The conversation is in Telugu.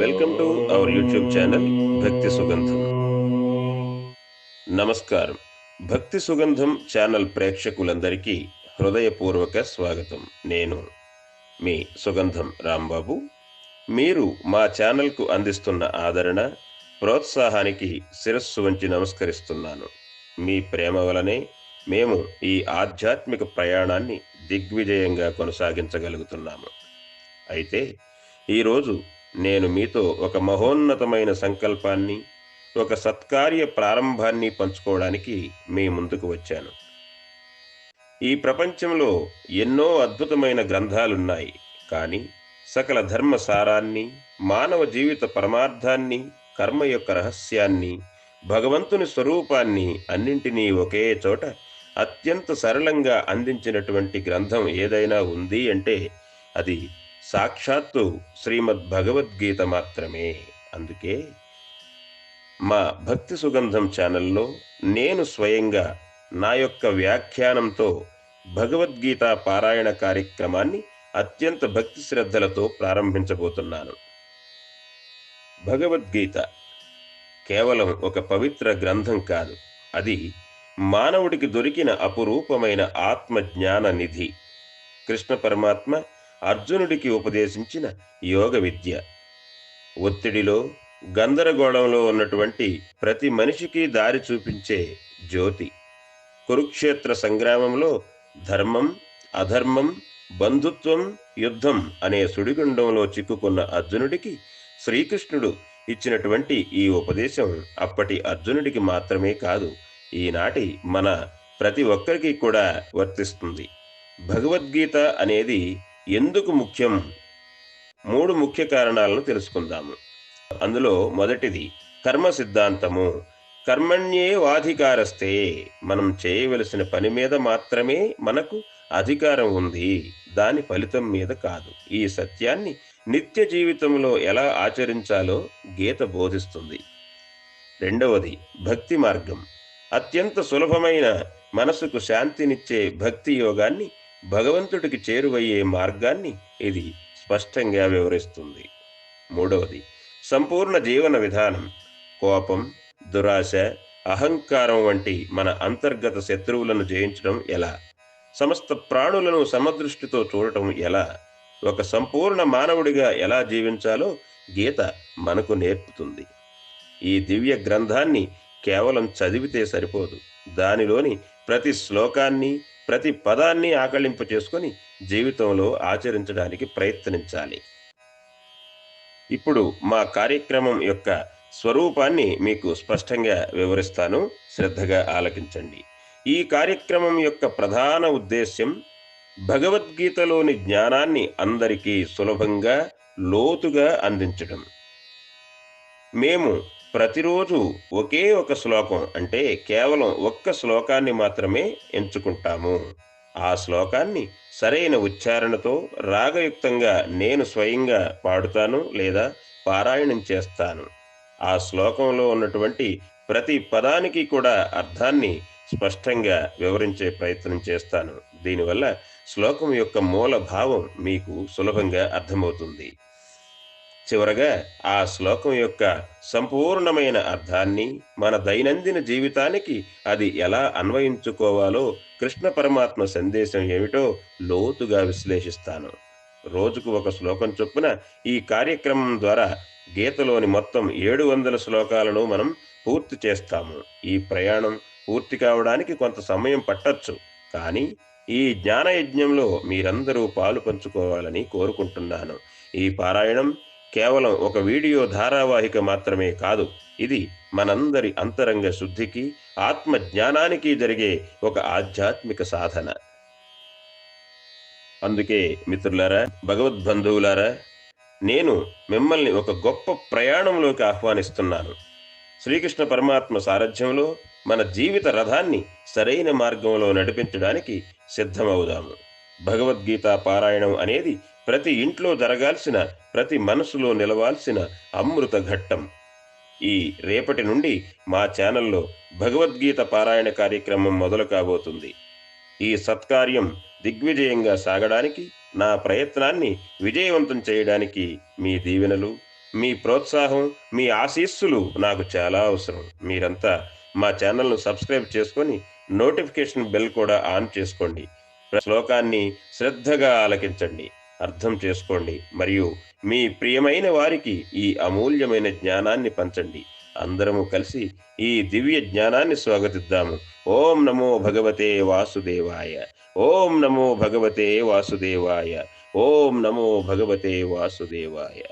Welcome to our YouTube channel Bhakti Sugandham నమస్కారం భక్తి సుగంధం ఛానల్ ప్రేక్షకులందరికీ హృదయపూర్వక స్వాగతం నేను మీ సుగంధం రాంబాబు మీరు మా ఛానల్కు అందిస్తున్న ఆదరణ ప్రోత్సాహానికి శిరస్సు వంచి నమస్కరిస్తున్నాను మీ ప్రేమ వలనే మేము ఈ ఆధ్యాత్మిక ప్రయాణాన్ని దిగ్విజయంగా కొనసాగించగలుగుతున్నాము అయితే ఈరోజు నేను మీతో ఒక మహోన్నతమైన సంకల్పాన్ని ఒక సత్కార్య ప్రారంభాన్ని పంచుకోవడానికి మీ ముందుకు వచ్చాను. ఈ ప్రపంచంలో ఎన్నో అద్భుతమైన గ్రంథాలున్నాయి కానీ సకల ధర్మ సారాన్ని మానవ జీవిత పరమార్థాన్ని కర్మ యొక్క రహస్యాన్ని భగవంతుని స్వరూపాన్ని అన్నింటినీ ఒకే చోట అత్యంత సరళంగా అందించినటువంటి గ్రంథం ఏదైనా ఉంది అంటే అది సాక్షాత్తు శ్రీమద్ భగవద్గీత మాత్రమే. అందుకే మా భక్తి సుగంధం ఛానల్లో నేను స్వయంగా నా యొక్క వ్యాఖ్యానంతో భగవద్గీత పారాయణ కార్యక్రమాన్ని అత్యంత భక్తి శ్రద్ధలతో ప్రారంభించబోతున్నాను. భగవద్గీత కేవలం ఒక పవిత్ర గ్రంథం కాదు. అది మానవుడికి దొరికిన అపురూపమైన ఆత్మ జ్ఞాన నిధి. కృష్ణ పరమాత్మ అర్జునుడికి ఉపదేశించిన యోగ విద్య. ఒత్తిడిలో గందరగోళంలో ఉన్నటువంటి ప్రతి మనిషికి దారి చూపించే జ్యోతి. కురుక్షేత్ర సంగ్రామంలో ధర్మం అధర్మం బంధుత్వం యుద్ధం అనే సుడిగుండంలో చిక్కుకున్న అర్జునుడికి శ్రీకృష్ణుడు ఇచ్చినటువంటి ఈ ఉపదేశం అప్పటి అర్జునుడికి మాత్రమే కాదు ఈనాటి మన ప్రతి ఒక్కరికి కూడా వర్తిస్తుంది. భగవద్గీత అనేది ఎందుకు ముఖ్యం? మూడు ముఖ్య కారణాలను తెలుసుకుందాము. అందులో మొదటిది కర్మ సిద్ధాంతము. కర్మణ్యే వాధికారస్తే మనం చేయవలసిన పని మీద మాత్రమే మనకు అధికారం ఉంది. దాని ఫలితం మీద కాదు. ఈ సత్యాన్ని నిత్య జీవితంలో ఎలా ఆచరించాలో గీత బోధిస్తుంది. రెండవది భక్తి మార్గం. అత్యంత సులభమైన మనసుకు శాంతినిచ్చే భక్తి యోగాన్ని భగవంతుడికి చేరువయ్యే మార్గాన్ని ఇది స్పష్టంగా వివరిస్తుంది. మూడవది సంపూర్ణ జీవన విధానం. కోపం దురాశ అహంకారం వంటి మన అంతర్గత శత్రువులను జయించడం ఎలా? సమస్త ప్రాణులను సమదృష్టితో చూడటం ఎలా? ఒక సంపూర్ణ మానవుడిగా ఎలా జీవించాలో గీత మనకు నేర్పుతుంది. ఈ దివ్య గ్రంథాన్ని కేవలం చదివితే సరిపోదు. దానిలోని ప్రతి శ్లోకాన్ని ప్రతి పదాన్ని ఆకళింపు చేసుకొని జీవితంలో ఆచరించడానికి ప్రయత్నించాలి. ఇప్పుడు మా కార్యక్రమం యొక్క స్వరూపాన్ని మీకు స్పష్టంగా వివరిస్తాను. శ్రద్ధగా ఆలకించండి. ఈ కార్యక్రమం యొక్క ప్రధాన ఉద్దేశ్యం భగవద్గీతలోని జ్ఞానాన్ని అందరికీ సులభంగా లోతుగా అందించడం. మేము ప్రతిరోజు ఒకే ఒక శ్లోకం అంటే కేవలం ఒక్క శ్లోకాన్ని మాత్రమే ఎంచుకుంటాము. ఆ శ్లోకాన్ని సరైన ఉచ్చారణతో రాగయుక్తంగా నేను స్వయంగా పాడుతాను లేదా పారాయణం చేస్తాను. ఆ శ్లోకంలో ఉన్నటువంటి ప్రతి పదానికి కూడా అర్థాన్ని స్పష్టంగా వివరించే ప్రయత్నం చేస్తాను. దీనివల్ల శ్లోకం యొక్క మూల భావం మీకు సులభంగా అర్థమవుతుంది. చివరగా ఆ శ్లోకం యొక్క సంపూర్ణమైన అర్థాన్ని మన దైనందిన జీవితానికి అది ఎలా అన్వయించుకోవాలో కృష్ణ పరమాత్మ సందేశం ఏమిటో లోతుగా విశ్లేషిస్తాను. రోజుకు ఒక శ్లోకం చొప్పున ఈ కార్యక్రమం ద్వారా గీతలోని మొత్తం ఏడు వందల శ్లోకాలను మనం పూర్తి చేస్తాము. ఈ ప్రయాణం పూర్తి కావడానికి కొంత సమయం పట్టచ్చు. కానీ ఈ జ్ఞానయజ్ఞంలో మీరందరూ పాలు పంచుకోవాలని కోరుకుంటున్నాను. ఈ పారాయణం కేవలం ఒక వీడియో ధారావాహిక మాత్రమే కాదు ఇది మనందరి అంతరంగ శుద్ధికి ఆత్మ జ్ఞానానికి జరిగే ఒక ఆధ్యాత్మిక సాధన. అందుకే మిత్రులారా భగవద్బంధువులారా నేను మిమ్మల్ని ఒక గొప్ప ప్రయాణంలోకి ఆహ్వానిస్తున్నాను. శ్రీకృష్ణ పరమాత్మ సారథ్యంలో మన జీవిత రథాన్ని సరైన మార్గంలో నడిపించడానికి సిద్ధమవుదాము. భగవద్గీత పారాయణం అనేది ప్రతి ఇంట్లో జరగాల్సిన ప్రతి మనసులో నిలవాల్సిన అమృత ఘట్టం. ఈ రేపటి నుండి మా ఛానల్లో భగవద్గీత పారాయణ కార్యక్రమం మొదలు కాబోతుంది. ఈ సత్కార్యం దిగ్విజయంగా సాగడానికి నా ప్రయత్నాన్ని విజయవంతం చేయడానికి మీ దీవెనలు మీ ప్రోత్సాహం మీ ఆశీస్సులు నాకు చాలా అవసరం. మీరంతా మా ఛానల్ను సబ్స్క్రైబ్ చేసుకొని నోటిఫికేషన్ బెల్ కూడా ఆన్ చేసుకోండి. శ్లోకాన్ని శ్రద్ధగా ఆలకించండి. అర్థం చేసుకోండి. మరియు మీ ప్రియమైన వారికి ఈ అమూల్యమైన జ్ఞానాన్ని పంచండి. అందరము కలిసి ఈ దివ్య జ్ఞానాన్ని స్వాగతిద్దాము. ఓం నమో భగవతే వాసుదేవాయ. ఓం నమో భగవతే వాసుదేవాయ. ఓం నమో భగవతే వాసుదేవాయ.